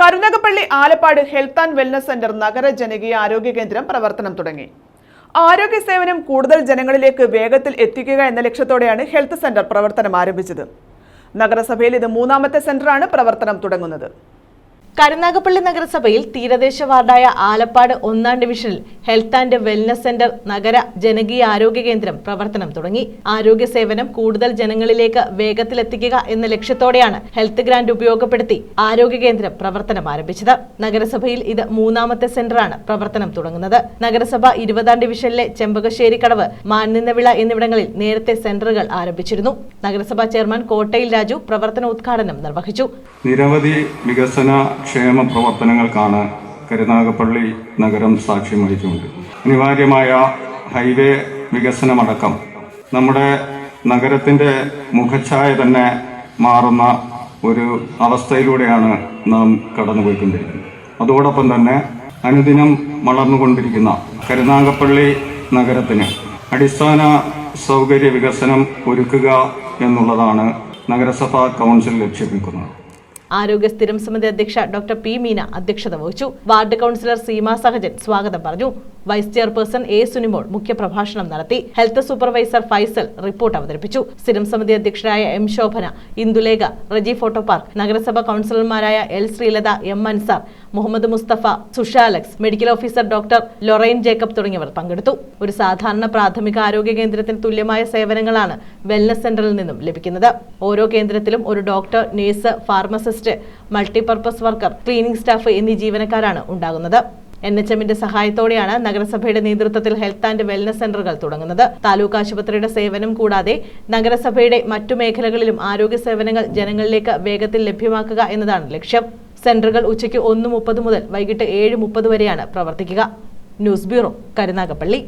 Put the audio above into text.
Karunagappally Alappad health and wellness centre നഗര ജനകീയ ആരോഗ്യ കേന്ദ്രം പ്രവർത്തനം തുടങ്ങി. ആരോഗ്യ സേവനം കൂടുതൽ ജനങ്ങളിലേക്ക് വേഗത്തിൽ എത്തിക്കുക എന്ന ലക്ഷ്യത്തോടെയാണ് ഹെൽത്ത് സെന്റർ പ്രവർത്തനം ആരംഭിച്ചത്. നഗരസഭയിൽ ഇത് മൂന്നാമത്തെ സെന്ററാണ് പ്രവർത്തനം തുടങ്ങുന്നത്. കരുനാഗപ്പള്ളി നഗരസഭയിൽ തീരദേശ വാർഡായ ആലപ്പാട് ഒന്നാം ഡിവിഷനിൽ ഹെൽത്ത് ആൻഡ് വെൽനസ് സെന്റർ നഗര ജനകീയ ആരോഗ്യ കേന്ദ്രം പ്രവർത്തനം തുടങ്ങി. ആരോഗ്യ സേവനം കൂടുതൽ ജനങ്ങളിലേക്ക് വേഗത്തിലെത്തിക്കുക എന്ന ലക്ഷ്യത്തോടെയാണ് ഹെൽത്ത് ഗ്രാന്റ് ഉപയോഗപ്പെടുത്തി ആരോഗ്യ കേന്ദ്രം പ്രവർത്തനം ആരംഭിച്ചത്. നഗരസഭയിൽ ഇത് മൂന്നാമത്തെ സെന്ററാണ് പ്രവർത്തനം തുടങ്ങുന്നത്. നഗരസഭ ഇരുപതാം ഡിവിഷനിലെ ചെമ്പകശ്ശേരി കടവ് മാനിന്നവിള എന്നിവിടങ്ങളിൽ നേരത്തെ സെന്ററുകൾ ആരംഭിച്ചിരുന്നു. നഗരസഭാ ചെയർമാൻ കോട്ടയിൽ രാജു പ്രവർത്തന ഉദ്ഘാടനം നിർവഹിച്ചു. നിരവധി വികസന ക്ഷേമ പ്രവർത്തനങ്ങൾക്കാണ് കരുനാഗപ്പള്ളി നഗരം സാക്ഷ്യം വഹിച്ചുകൊണ്ട്. അനിവാര്യമായ ഹൈവേ വികസനമടക്കം നമ്മുടെ നഗരത്തിന്റെ മുഖച്ഛായ തന്നെ മാറുന്ന ഒരു അവസ്ഥയിലൂടെയാണ് നാം കടന്നുപോയിക്കൊണ്ടിരിക്കുന്നത്. അതോടൊപ്പം തന്നെ അനുദിനം വളർന്നുകൊണ്ടിരിക്കുന്ന കരുനാഗപ്പള്ളി നഗരത്തിന് അടിസ്ഥാന സൗകര്യ വികസനം ഒരുക്കുക എന്നുള്ളതാണ് നഗരസഭാ കൗൺസിൽ ലക്ഷ്യം വെക്കുന്നത് ആരോഗ്യ സ്ഥിരം സമിതി അധ്യക്ഷ ഡോക്ടർ പി മീന അധ്യക്ഷത വഹിച്ചു. വാർഡ് കൗൺസിലർ സീമ സഹജൻ സ്വാഗതം പറഞ്ഞു. വൈസ് ചെയർപേഴ്സൺ എ സുനിമോൾ മുഖ്യപ്രഭാഷണം നടത്തി. ഹെൽത്ത് സൂപ്പർവൈസർ ഫൈസൽ റിപ്പോർട്ട് അവതരിപ്പിച്ചു. സ്ഥിരം സമിതി അധ്യക്ഷരായ M Shobhana Indulekha Reji photo park നഗരസഭാ കൗൺസിലർമാരായ L Sreelatha M Ansar Muhammad Musthafa സുഷാലക്സ് medical officer doctor Lorraine Jacob തുടങ്ങിയവർ പങ്കെടുത്തു. ഒരു സാധാരണ പ്രാഥമിക ആരോഗ്യ കേന്ദ്രത്തിന് തുല്യമായ സേവനങ്ങളാണ് വെൽനസ് സെന്ററിൽ നിന്നും ലഭിക്കുന്നത്. ഓരോ കേന്ദ്രത്തിലും ഒരു doctor nurse pharmacist multipurpose worker cleaning staff എന്നീ ജീവനക്കാരാണ് ഉണ്ടാകുന്നത്. എൻ എച്ച് എമ്മിന്റെ സഹായത്തോടെയാണ് നഗരസഭയുടെ നേതൃത്വത്തിൽ ഹെൽത്ത് ആൻഡ് വെൽനസ് സെന്ററുകൾ തുടങ്ങുന്നത്. താലൂക്ക് ആശുപത്രിയുടെ സേവനം കൂടാതെ നഗരസഭയുടെ മറ്റു മേഖലകളിലും ആരോഗ്യ സേവനങ്ങൾ ജനങ്ങളിലേക്ക് വേഗത്തിൽ ലഭ്യമാക്കുക എന്നതാണ് ലക്ഷ്യം. സെന്ററുകൾ ഉച്ചയ്ക്ക് ഒന്ന് മുപ്പത് മുതൽ വൈകിട്ട് ഏഴ് മുപ്പത് വരെയാണ് പ്രവർത്തിക്കുക. News bureau Karunagappally.